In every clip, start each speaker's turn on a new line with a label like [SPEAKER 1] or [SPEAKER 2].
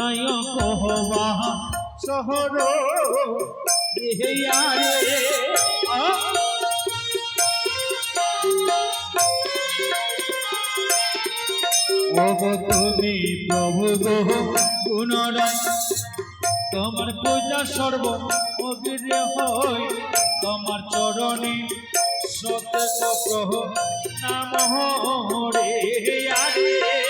[SPEAKER 1] নায়ক হবা শহর। আ। তুমি প্রভু গো গুণরায় তোমার পূজা সর্ব অগ্রে হয় তোমার চরণে সত্য প্রহ নাম রে আরে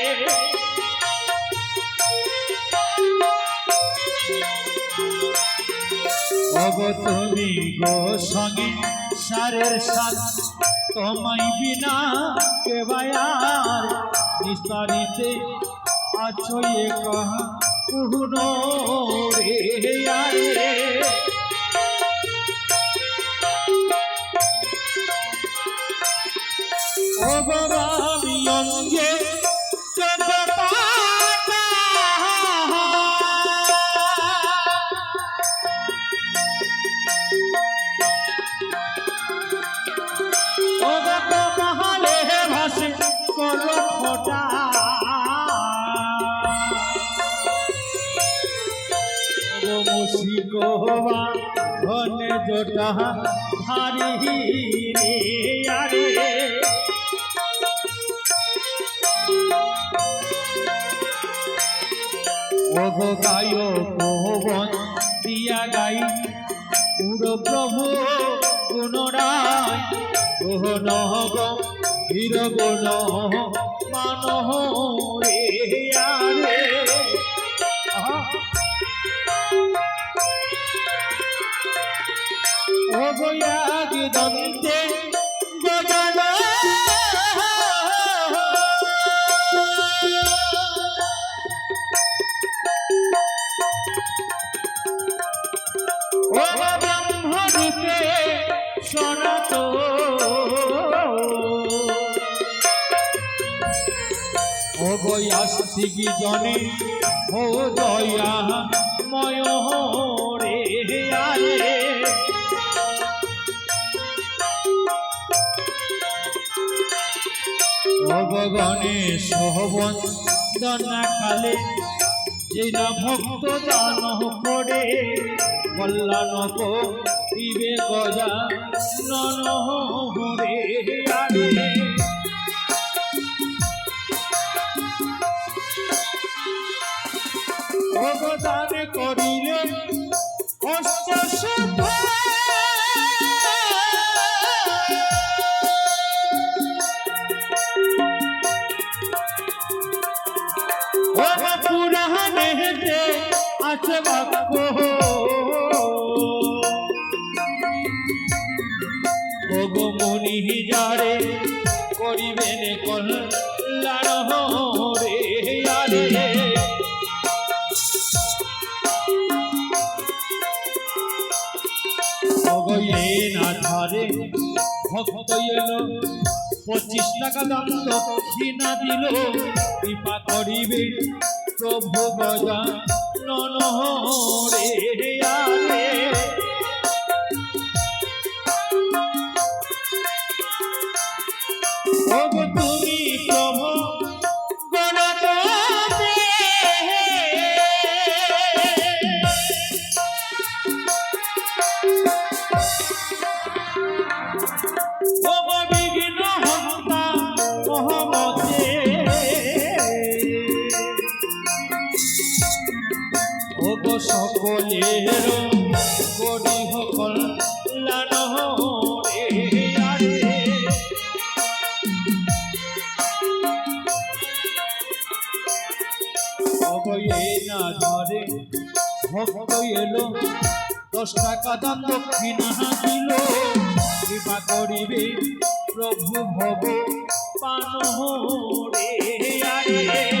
[SPEAKER 1] তুমি গো সঙ্গে সারের সাথ তোমায় বিনা কে বায়ার? নিস্তারিতে আছো এ কহা পুহনো রে আরে বাবা জোটা ভারি রে আরে। ওগো গায় পবন দিয়া গাই, পুরো প্রভু গুণরায় ওহ নগ বীর গুণ মান রে। ওগো দন্তে গজানো ব্রহ্মরূপে সনাত। ও জনে ও দয়া ময় ভগবানে সহবন দনা কালে যেটা ভক্ত দান করে, কল্যাণ দিবে গজা নন রে আরে অবদান করিলে অষ্ট আছে বাক্য ওগো মুনি যারে করিবেন না ধারে, ভক্ত এলো, পঁচিশ টাকা দাম দক্ষিণা দিল। কৃপা করিবে প্রভু গজা। তুমি প্রভু সকলের রে আরে। অবয়ে না ধরে ভক্ত এলো। দশ টাকা দাম দক্ষিণা দিল কৃপা করিবে প্রভু ভব পানহরে আরে।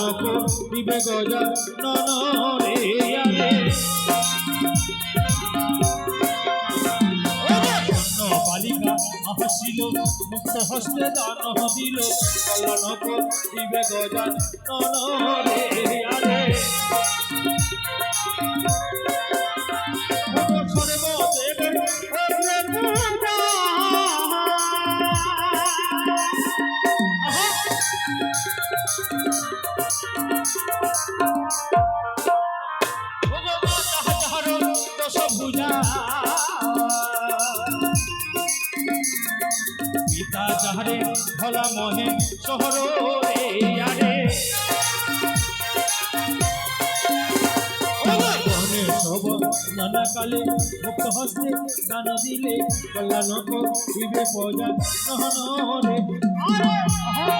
[SPEAKER 1] কল্যাণ দিবে গজা আরে। অন্য বালিকা হাসিল মুক্ত হস্তে দান দিল কল্যাণ দিবে গজা ননরে আরে। পিতা যাহারে ভোলা মহে শহর রে আরে সব নানা কালে মুক্ত হস্তে দান দিলে কল্যাণ দিবে পজা নহন আরে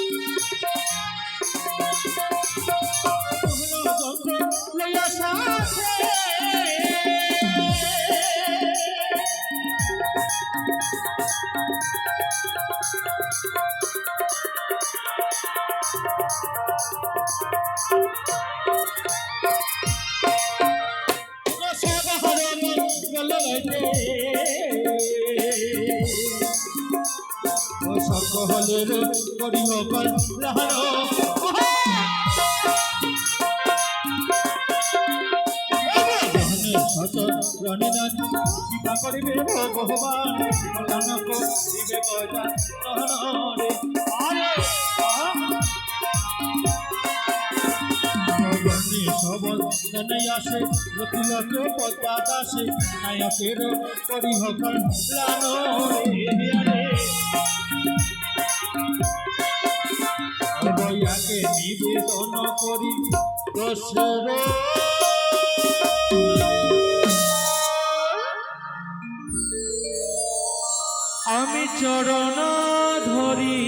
[SPEAKER 1] সকলের করিহ কল্যাণ রণিদান কৃপা করিবে ভগবান কল্যাণ দিবে আরে ভগবানী সবল জানাই আসে রতিলক পদ্মা দাসে নায়কের করিহ কল্যাণ রে অবয়াকে নিবেদন করি দশর আমি চরণ ধরি